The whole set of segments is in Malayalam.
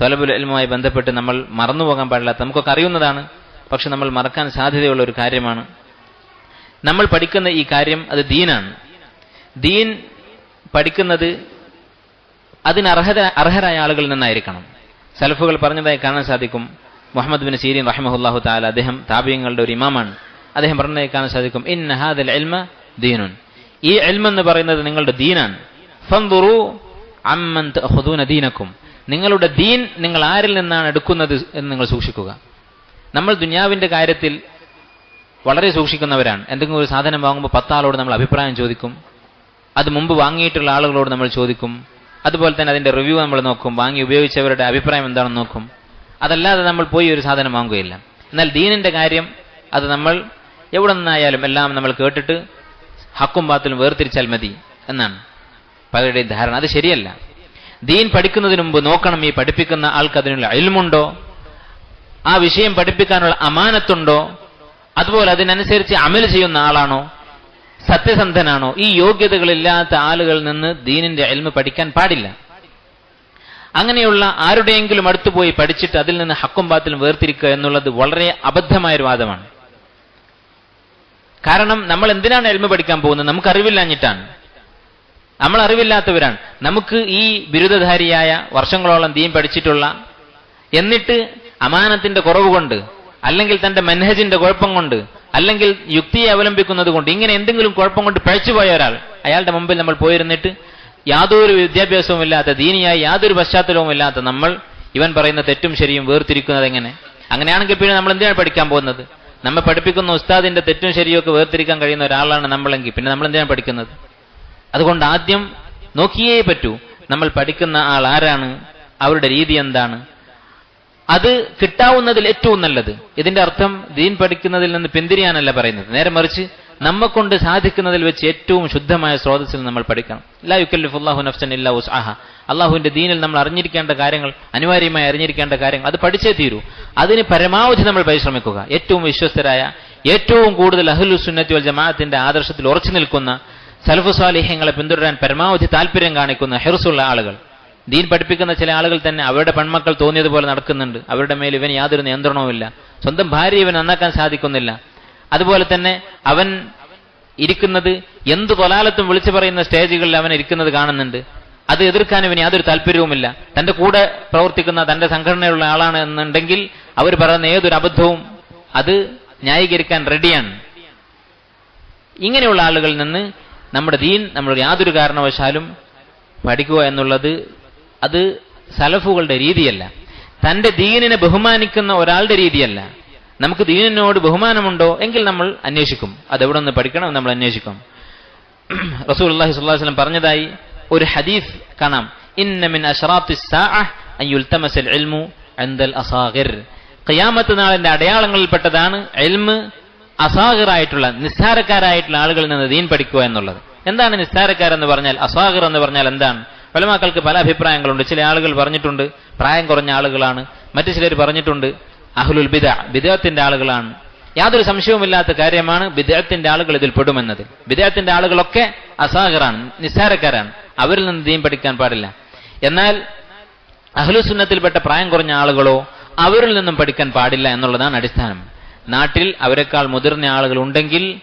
തൊലബുൽ എൽമുമായി ബന്ധപ്പെട്ട് നമ്മൾ മറന്നുപോകാൻ പാടില്ലാത്ത നമുക്കൊക്കെ അറിയുന്നതാണ്. പക്ഷെ നമ്മൾ മറക്കാൻ സാധ്യതയുള്ള ഒരു കാര്യമാണ്. നമ്മൾ പഠിക്കുന്ന ഈ കാര്യം അത് ദീനാണ്. ദീൻ പഠിക്കുന്നത് അതിന് അർഹത അർഹരായ ആളുകളിൽ നിന്നായിരിക്കണം. സലഫുകൾ പറഞ്ഞതായി കാണാൻ സാധിക്കും. മുഹമ്മദ് ബിൻ സീരീൻ റഹ്മഹുല്ലാഹു താല അദ്ദേഹം താപീയങ്ങളുടെ ഒരു ഇമാമാണ്. അദ്ദേഹം പറഞ്ഞതായി കാണാൻ സാധിക്കും. ഇൻ ഹാദൽ എൽമ ദീനുൻ. ഈ എൽമെന്ന് പറയുന്നത് നിങ്ങളുടെ ദീനാണ്. ഫൻദുറു അമ്മൻ ദീനക്കും. നിങ്ങളുടെ ദീൻ നിങ്ങൾ ആരിൽ നിന്നാണ് എടുക്കുന്നത് എന്ന് നിങ്ങൾ സൂക്ഷിക്കുക. നമ്മൾ ദുനിയാവിന്റെ കാര്യത്തിൽ വളരെ സൂക്ഷിക്കുന്നവരാണ്. എന്തെങ്കിലും ഒരു സാധനം വാങ്ങുമ്പോൾ പത്താളോട് നമ്മൾ അഭിപ്രായം ചോദിക്കും. അത് മുമ്പ് വാങ്ങിയിട്ടുള്ള ആളുകളോട് നമ്മൾ ചോദിക്കും. അതുപോലെ തന്നെ അതിന്റെ റിവ്യൂ നമ്മൾ നോക്കും. വാങ്ങി ഉപയോഗിച്ചവരുടെ അഭിപ്രായം എന്താണെന്ന് നോക്കും. അതല്ലാതെ നമ്മൾ പോയി ഒരു സാധനം വാങ്ങുകയില്ല. എന്നാൽ ദീനിന്റെ കാര്യം അത് നമ്മൾ എവിടെ നിന്നായാലും എല്ലാം നമ്മൾ കേട്ടിട്ട് ഹക്കും ബാത്തിലും വേർതിരിച്ചാൽ മതി എന്നാണ് പലരുടെയും ധാരണ. അത് ശരിയല്ല. ദീൻ പഠിക്കുന്നതിന് മുമ്പ് നോക്കണം ഈ പഠിപ്പിക്കുന്ന ആൾക്ക് അതിനുള്ള അയൽമുണ്ടോ ആ വിഷയം പഠിപ്പിക്കാനുള്ള അമാനത്തുണ്ടോ? അതുപോലെ അതിനനുസരിച്ച് അമൽ ചെയ്യുന്ന ആളാണോ? സത്യസന്ധനാണോ? ഈ യോഗ്യതകളില്ലാത്ത ആളുകളിൽ നിന്ന് ദീനിന്റെ അയൽമ പഠിക്കാൻ പാടില്ല. അങ്ങനെയുള്ള ആരുടെയെങ്കിലും അടുത്ത് പോയി പഠിച്ചിട്ട് അതിൽ നിന്ന് ഹക്കും ബാത്തിലും വേർതിരിക്കുക എന്നുള്ളത് വളരെ അബദ്ധമായൊരു വാദമാണ്. കാരണം നമ്മൾ എന്തിനാണ് എൽമ പഠിക്കാൻ പോകുന്നത്? നമുക്ക് അറിവില്ലാഞ്ഞിട്ടാണ് നമ്മൾ അറിവില്ലാത്തവരാണ്. നമുക്ക് ഈ ബിരുദധാരിയായ വർഷങ്ങളോളം ദീൻ പഠിച്ചിട്ടുള്ള എന്നിട്ട് അമാനത്തിന്റെ കുറവ് കൊണ്ട് അല്ലെങ്കിൽ തന്റെ മെൻഹജിന്റെ കുഴപ്പം കൊണ്ട് അല്ലെങ്കിൽ യുക്തിയെ അവലംബിക്കുന്നത് കൊണ്ട് ഇങ്ങനെ എന്തെങ്കിലും കുഴപ്പം കൊണ്ട് പഴച്ചുപോയ ഒരാൾ അയാളുടെ മുമ്പിൽ നമ്മൾ പോയിരുന്നിട്ട് യാതൊരു വിദ്യാഭ്യാസവും ഇല്ലാത്ത ദീനിയായി യാതൊരു പശ്ചാത്തലവും ഇല്ലാത്ത നമ്മൾ ഇവൻ പറയുന്ന തെറ്റും ശരിയും വേർതിരിക്കുന്നത് എങ്ങനെ? അങ്ങനെയാണെങ്കിൽ പിന്നെ നമ്മൾ എന്തിനാണ് പഠിക്കാൻ പോകുന്നത്? നമ്മെ പഠിപ്പിക്കുന്ന ഉസ്താദിന്റെ തെറ്റും ശരിയും ഒക്കെ വേർതിരിക്കാൻ കഴിയുന്ന ഒരാളാണ് നമ്മളെങ്കിൽ പിന്നെ നമ്മൾ എന്തിനാണ് പഠിക്കുന്നത്? അതുകൊണ്ട് ആദ്യം നോക്കിയേ പറ്റൂ നമ്മൾ പഠിക്കുന്ന ആൾ ആരാണ് അവരുടെ രീതി എന്താണ്. അത് കിട്ടാവുന്നതിൽ ഏറ്റവും നല്ലത്. ഇതിന്റെ അർത്ഥം ദീൻ പഠിക്കുന്നതിൽ നിന്ന് പിന്തിരിയാനല്ല പറയുന്നത്. നേരെ മറിച്ച് നമ്മക്കൊണ്ട് സാധിക്കുന്നതിൽ വെച്ച് ഏറ്റവും ശുദ്ധമായ സ്രോതസ്സിൽ നമ്മൾ പഠിക്കണം. ലാ യുക്കല്ലിഫുല്ലാഹു നഫ്സൻ ഇല്ലാ ഉസ്ആഹ അള്ളാഹുവിന്റെ ദീനിൽ നമ്മൾ അറിഞ്ഞിരിക്കേണ്ട കാര്യങ്ങൾ അനിവാര്യമായി അറിഞ്ഞിരിക്കേണ്ട കാര്യങ്ങൾ അത് പഠിച്ചേ തീരൂ. അതിന് പരമാവധി നമ്മൾ പരിശ്രമിക്കുക. ഏറ്റവും വിശ്വസ്തരായ ഏറ്റവും കൂടുതൽ അഹ്ലു സുന്നത്തി വൽ ജമാഅത്തിന്റെ ആദർശത്തിൽ ഉറച്ചു നിൽക്കുന്ന സലഫു സ്വാലിഹ്യങ്ങളെ പിന്തുടരാൻ പരമാവധി താല്പര്യം കാണിക്കുന്ന ഹെറുസുള്ള ആളുകൾ. ദീൻ പഠിപ്പിക്കുന്ന ചില ആളുകൾ തന്നെ അവരുടെ പെൺമക്കൾ തോന്നിയതുപോലെ നടക്കുന്നുണ്ട്. അവരുടെ മേൽ ഇവന് യാതൊരു നിയന്ത്രണവുമില്ല സ്വന്തം ഭാര്യ ഇവൻ നന്നാക്കാൻ സാധിക്കുന്നില്ല. അതുപോലെ തന്നെ അവൻ ഇരിക്കുന്നത് എന്ത് കൊലാലത്തും വിളിച്ചു പറയുന്ന സ്റ്റേജുകളിൽ അവൻ ഇരിക്കുന്നത് കാണുന്നുണ്ട്. അത് എതിർക്കാൻ ഇവന് യാതൊരു താല്പര്യവുമില്ല. തന്റെ കൂടെ പ്രവർത്തിക്കുന്ന തന്റെ സംഘടനയുള്ള ആളാണ് എന്നുണ്ടെങ്കിൽ അവർ പറയുന്ന ഏതൊരു അബദ്ധവും അത് ന്യായീകരിക്കാൻ റെഡിയാണ് ഇങ്ങനെയുള്ള ആളുകളിൽ നിന്ന് നമ്മുടെ ദീൻ നമ്മൾ യാതൊരു കാരണവശാലും പഠിക്കുക എന്നുള്ളത് അത് സലഫുകളുടെ രീതിയല്ല. തന്റെ ദീനിനെ ബഹുമാനിക്കുന്ന ഒരാളുടെ രീതിയല്ല. നമുക്ക് ദീനിനോട് ബഹുമാനമുണ്ടോ? എങ്കിൽ നമ്മൾ അന്വേഷിക്കും. അത് എവിടെ നിന്ന് പഠിക്കണം? നമ്മൾ അന്വേഷിക്കും. റസൂൽ അള്ളാഹി സ്വല്ലം പറഞ്ഞതായി ഒരു ഹദീഫ് കാണാം. ഇന്നമിൻ ഖിയാമത്ത് നാളിന്റെ അടയാളങ്ങളിൽപ്പെട്ടതാണ് എൽമ് അസാഹിറായിട്ടുള്ള നിസ്സാരക്കാരായിട്ടുള്ള ആളുകളിൽ നിന്ന് ദീൻ പഠിക്കുക എന്നുള്ളത്. എന്താണ് നിസ്സാരക്കാരെന്ന് പറഞ്ഞാൽ? അസാഹിർ എന്ന് പറഞ്ഞാൽ എന്താണ്? പലമാക്കൾക്ക് പല അഭിപ്രായങ്ങളുണ്ട്. ചില ആളുകൾ പറഞ്ഞിട്ടുണ്ട് പ്രായം കുറഞ്ഞ ആളുകളാണ്. മറ്റു ചിലർ പറഞ്ഞിട്ടുണ്ട് അഹ്ലുൽ ബിദ ബിദത്തിന്റെ ആളുകളാണ്. യാതൊരു സംശയവുമില്ലാത്ത കാര്യമാണ് വിദേഹത്തിന്റെ ആളുകൾ ഇതിൽ പെടുമെന്നത്. വിദേഹത്തിന്റെ ആളുകളൊക്കെ അസാഹറാണ് നിസ്സാരക്കാരാണ്. അവരിൽ നിന്ന് ദീൻ പഠിക്കാൻ പാടില്ല. എന്നാൽ അഹ്ലുസുന്നത്തിൽപ്പെട്ട പ്രായം കുറഞ്ഞ ആളുകളോ അവരിൽ നിന്നും പഠിക്കാൻ പാടില്ല എന്നുള്ളതാണ് അടിസ്ഥാനം. നാട്ടിൽ അവരെക്കാൾ മുതിർന്ന ആളുകൾ ഉണ്ടെങ്കിൽ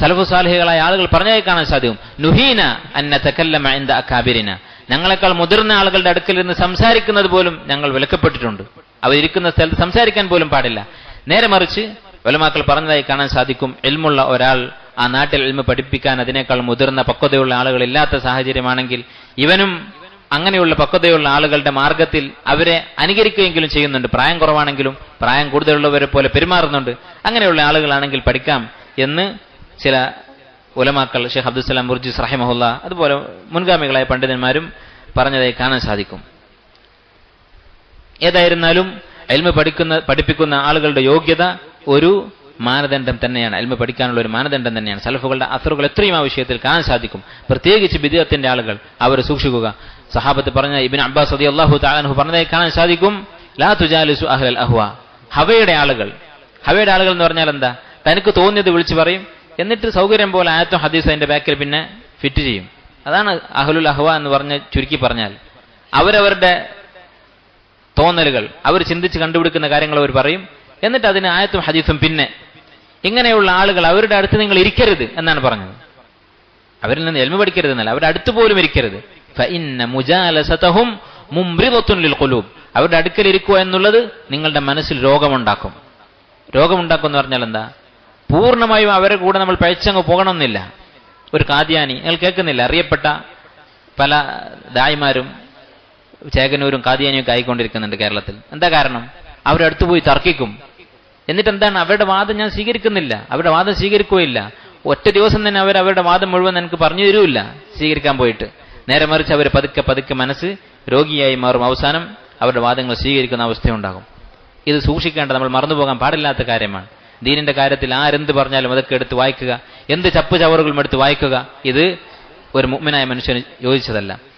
സലഫുസാലഹികളായ ആളുകൾ പറഞ്ഞായി കാണാൻ സാധിക്കും. നുഹീന അന്ന തക്കല്ലമ എന്ത അക്കാബിരിന. ഞങ്ങളെക്കാൾ മുതിർന്ന ആളുകളുടെ അടുക്കൽ നിന്ന് സംസാരിക്കുന്നത് പോലും ഞങ്ങൾ വിലക്കപ്പെട്ടിട്ടുണ്ട്. അവരിക്കുന്ന സ്ഥലത്ത് സംസാരിക്കാൻ പോലും പാടില്ല. നേരെ മറിച്ച് വലമാക്കൾ പറഞ്ഞതായി കാണാൻ സാധിക്കും. എൽമുള്ള ഒരാൾ ആ നാട്ടിൽ എൽമ പഠിപ്പിക്കാൻ അതിനേക്കാൾ മുതിർന്ന പക്വതയുള്ള ആളുകൾ ഇല്ലാത്ത സാഹചര്യമാണെങ്കിൽ ഇവനും അങ്ങനെയുള്ള പക്വതയുള്ള ആളുകളുടെ മാർഗത്തിൽ അവരെ അനുകരിക്കുകയെങ്കിലും ചെയ്യുന്നുണ്ട്. പ്രായം കുറവാണെങ്കിലും പ്രായം കൂടുതലുള്ളവരെ പോലെ പെരുമാറുന്നുണ്ട്. അങ്ങനെയുള്ള ആളുകളാണെങ്കിൽ പഠിക്കാം എന്ന് ചില ഉലമാക്കൾ ഷെയ്ഖ് അബ്ദുസ്സലാം മുർജിസ് റഹിമഹുല്ല അതുപോലെ മുൻഗാമികളായ പണ്ഡിതന്മാരും പറഞ്ഞതായി കാണാൻ സാധിക്കും. ഏതായിരുന്നാലും എൽമ പഠിക്കുന്ന പഠിപ്പിക്കുന്ന ആളുകളുടെ യോഗ്യത ഒരു മാനദണ്ഡം തന്നെയാണ്. എൽമ പഠിക്കാനുള്ള ഒരു മാനദണ്ഡം തന്നെയാണ്. സലഫുകളുടെ അസറുകൾ എത്രയും ആ വിഷയത്തിൽ കാണാൻ സാധിക്കും. പ്രത്യേകിച്ച് ബിദിയത്തിന്റെ ആളുകൾ അവർ സൂക്ഷിക്കുക. സഹാബത്ത് പറഞ്ഞ ഇബിൻ അബ്ബാസ് സദി അള്ളാഹു താലാൻഹു പറഞ്ഞതായി കാണാൻ സാധിക്കും. ലാ തുജാലിസു അഹ്ലൽ അഹ്വ. ഹവയുടെ ആളുകൾ. ഹവയുടെ ആളുകൾ എന്ന് പറഞ്ഞാൽ എന്താ? തനിക്ക് തോന്നിയത് വിളിച്ചു പറയും. എന്നിട്ട് സൗകര്യം പോലെ ആയത്തും ഹദീസ് അതിന്റെ ബാക്കിൽ പിന്നെ ഫിറ്റ് ചെയ്യും. അതാണ് അഹ്ലുൽ അഹ്വ എന്ന് പറഞ്ഞ് ചുരുക്കി പറഞ്ഞാൽ. അവരവരുടെ തോന്നലുകൾ അവർ ചിന്തിച്ച് കണ്ടുപിടിക്കുന്ന കാര്യങ്ങൾ അവർ പറയും. എന്നിട്ട് അതിന് ആയത്തും ഹദീസും പിന്നെ. ഇങ്ങനെയുള്ള ആളുകൾ അവരുടെ അടുത്ത് നിങ്ങൾ ഇരിക്കരുത് എന്നാണ് പറഞ്ഞത്. അവരിൽ നിന്ന് എൽമ പഠിക്കരുത് എന്നല്ല അവരുടെ അടുത്ത് പോലും ഇരിക്കരുത്. ഫഇന്ന മുജാലസതഹും ലിൽ ഖുലൂബ്. അവരുടെ അടുക്കൽ ഇരിക്കുക എന്നുള്ളത് നിങ്ങളുടെ മനസ്സിൽ രോഗമുണ്ടാക്കും. രോഗമുണ്ടാക്കും എന്ന് പറഞ്ഞാൽ എന്താ? പൂർണമായും അവരെ കൂടെ നമ്മൾ പഴച്ചങ്ങ് പോകണമെന്നില്ല. ഒരു കാദ്യാനി നിങ്ങൾ കേൾക്കുന്നില്ല? അറിയപ്പെട്ട പല ദായിമാരും ചേകനൂരും കാദ്യാനിയും ഒക്കെ ആയിക്കൊണ്ടിരിക്കുന്നുണ്ട് കേരളത്തിൽ. എന്താ കാരണം? അവരെ അടുത്ത് പോയി തർക്കിക്കും. എന്നിട്ട് എന്താണ്? അവരുടെ വാദം ഞാൻ സ്വീകരിക്കുന്നില്ല. അവരുടെ വാദം സ്വീകരിക്കുകയില്ല. ഒറ്റ ദിവസം തന്നെ അവർ അവരുടെ വാദം മുഴുവൻ എനിക്ക് പറഞ്ഞു തരൂല്ല സ്വീകരിക്കാൻ പോയിട്ട്. നേരെ മറിച്ച് അവർ പതുക്കെ പതുക്കെ മനസ്സ് രോഗിയായി മാറും. അവസാനം അവരുടെ വാദങ്ങൾ സ്വീകരിക്കുന്ന അവസ്ഥയുണ്ടാകും. ഇത് സൂക്ഷിക്കേണ്ട നമ്മൾ മറന്നുപോകാൻ പാടില്ലാത്ത കാര്യമാണ്. ദീനിന്റെ കാര്യത്തിൽ ആരെന്ത് പറഞ്ഞാലും അതൊക്കെ എടുത്ത് വായിക്കുക. എന്ത് ചപ്പ് ചവറുകളും എടുത്ത് വായിക്കുക. ഇത് ഒരു മുഗ്മനായ മനുഷ്യന് യോജിച്ചതല്ല.